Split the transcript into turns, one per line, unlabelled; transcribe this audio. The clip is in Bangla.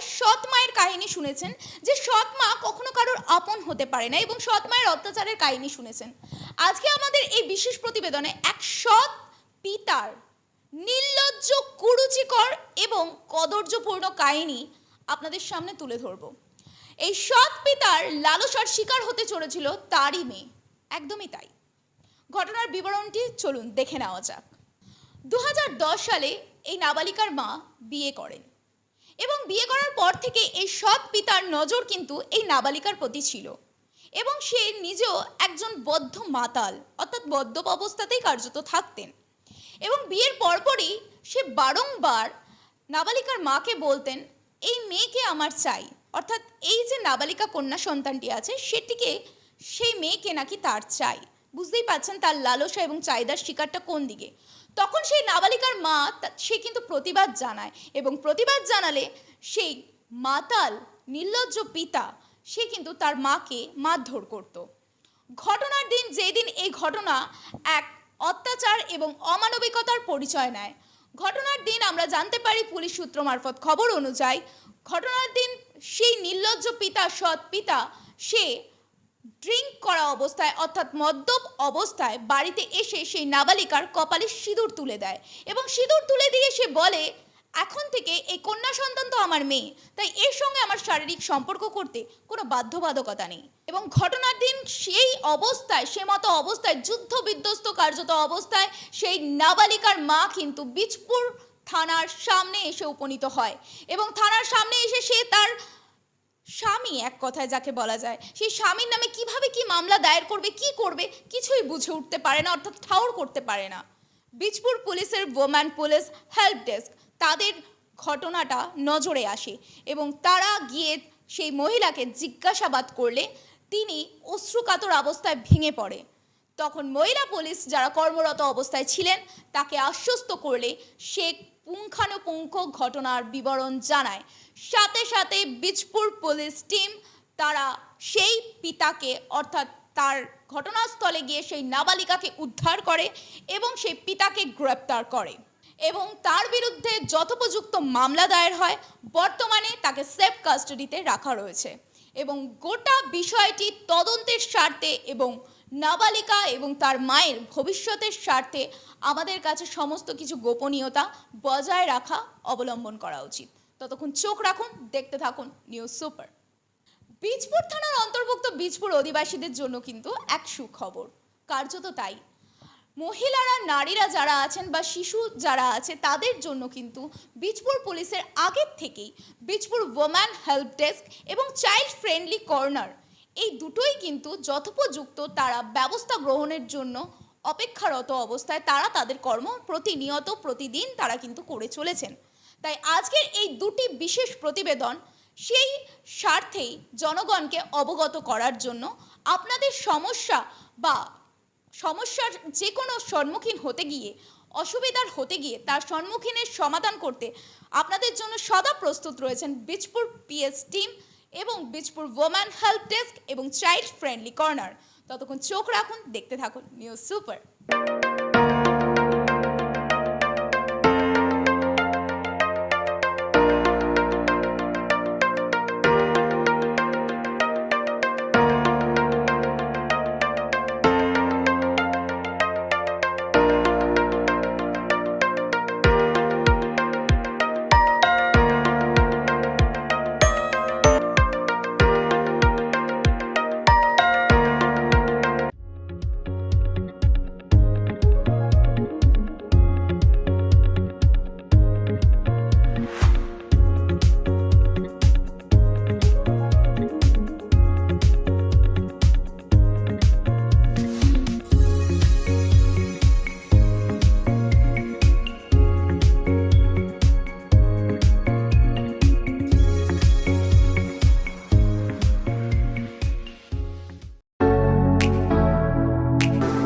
ছোটবেলায় সৎ মায়ের কাহিনী শুনেছেন যে সৎ মা কখনো কারোর আপন হতে পারে না এবং সৎ মায়ের অত্যাচারের কাহিনী শুনেছেন। আজকে আমাদের এই বিশেষ প্রতিবেদনে এক সৎ পিতার নির্লজ্জ, কুরুচিকর এবং কদর্যপূর্ণ কাহিনী আপনাদের সামনে তুলে ধরব। এই সৎ পিতার লালসার শিকার হতে চলেছিল তারই মেয়ে। একদমই তাই। ঘটনার বিবরণটি চলুন দেখে নেওয়া যাক। দু হাজার দশ সালে এই নাবালিকার মা বিয়ে করেন। এবং বিয়ে করার পর থেকে এই সৎ পিতার নজর কিন্তু এই নাবালিকার প্রতি ছিল। এবং সে নিজেও একজন বদ্ধ মাতাল, অর্থাৎ বদ্ধ অবস্থাতেই কার্যত থাকতেন। এবং বিয়ের পরপরই সে বারংবার নাবালিকার মাকে বলতেন, এই মেয়েকে আমার চাই। অর্থাৎ এই যে নাবালিকা কন্যা সন্তানটি আছে, সেটিকে সেই মেয়েকে নাকি তার চাই। বুঝতেই পাচ্ছেন তার লালসা এবং চাহিদার শিকারটা কোন দিকে? তখন সেই নাবালিকার মা সে কিন্তু প্রতিবাদ জানায় এবং প্রতিবাদ জানালে সেই মাতাল, নির্লজ্জ পিতা, সে কিন্তু তার মাকে মারধর করত। ঘটনার দিন যেই দিন এই ঘটনা এক অত্যাচার এবং অমানবিকতার পরিচয় নেয়। ঘটনার দিন আমরা জানতে পারি পুলিশ সূত্র মারফত খবর অনুযায়ী, ঘটনার দিন সেই নির্লজ্জ পিতা, সৎ পিতা, সে ড্রিঙ্ক করা অবস্থায়, অর্থাৎ মদ্যপ অবস্থায় বাড়িতে এসে সেই নাবালিকার কপালে সিঁদুর তুলে দেয় এবং সিঁদুর তুলে দিয়ে সে বলে, এখন থেকে এই কন্যা সন্তান তো আমার মেয়ে, তাই এর সঙ্গে আমার শারীরিক সম্পর্ক করতে কোনো বাধ্যবাধকতা নেই। এবং ঘটনার দিন সেই অবস্থায়, সে মতো অবস্থায়, যুদ্ধ বিধ্বস্ত কার্যত অবস্থায় সেই নাবালিকার মা কিন্তু বীজপুর থানার সামনে এসে উপনীত হয় এবং থানার সামনে এসে সে তার স্বামী এক কথায় যাকে বলা যায়। সেই স্বামীর নামে কীভাবে কি মামলা দায়ের করবে, কি করবে, কিছুই বুঝে উঠতে পারে না, অর্থাৎ ঠাউর করতে পারে না। বীজপুর পুলিশের ওম্যান পুলিশ হেল্প ডেস্ক তাদের ঘটনাটা নজরে আসে এবং তারা গিয়ে সেই মহিলাকে জিজ্ঞাসাবাদ করলে তিনি অশ্রুকাতর অবস্থায় ভেঙে পড়ে। তখন মহিলা পুলিশ যারা কর্মরত অবস্থায় ছিলেন, তাকে আশ্বস্ত করলে সে পুঙ্খানুপুঙ্খ ঘটনার বিবরণ জানায়। সাথে সাথে বীজপুর পুলিশ টিম তারা সেই পিতাকে, অর্থাৎ তার ঘটনাস্থলে গিয়ে সেই নাবালিকাকে উদ্ধার করে এবং সেই পিতাকে গ্রেপ্তার করে এবং তার বিরুদ্ধে যথোপযুক্ত মামলা দায়ের হয়। বর্তমানে তাকে সেফ কাস্টাডিতে রাখা রয়েছে এবং গোটা বিষয়টি তদন্তের স্বার্থে এবং নাবালিকা এবং তার মায়ের ভবিষ্যতের স্বার্থে আমাদের কাছে সমস্ত কিছু গোপনীয়তা বজায় রাখা অবলম্বন করা উচিত। ততক্ষণ চোখ রাখুন, দেখতে থাকুন, নিউজ সুপার। বীজপুর থানার অন্তর্ভুক্ত বীজপুর অধিবাসীদের জন্য কিন্তু এক সুখবর। কার্যত তাই। মহিলারা, নারীরা যারা আছেন বা শিশু যারা আছে, তাদের জন্য কিন্তু বীজপুর পুলিশের আগের থেকেই বীজপুর ওম্যান হেল্প ডেস্ক এবং চাইল্ড ফ্রেন্ডলি কর্নার এই দুটোই কিন্তু যথোপযুক্ত তারা ব্যবস্থা গ্রহণের জন্য অপেক্ষারত অবস্থায় তারা তাদের কর্ম প্রতিনিয়ত প্রতিদিন তারা কিন্তু করে চলেছেন। তাই আজকের এই দুটি বিশেষ প্রতিবেদন সেই স্বার্থেই জনগণকে অবগত করার জন্য আপনাদের সমস্যা বা সমস্যার যে কোনো সম্মুখীন হতে গিয়ে, অসুবিধার হতে গিয়ে তার সম্মুখীনের সমাধান করতে আপনাদের জন্য সদা প্রস্তুত রয়েছেন বীজপুর পিএস টিম এবং বীজপুর ওম্যান হেল্প ডেস্ক এবং চাইল্ড ফ্রেন্ডলি কর্নার ততক্ষণ চোখ রাখুন, দেখতে থাকুন। News super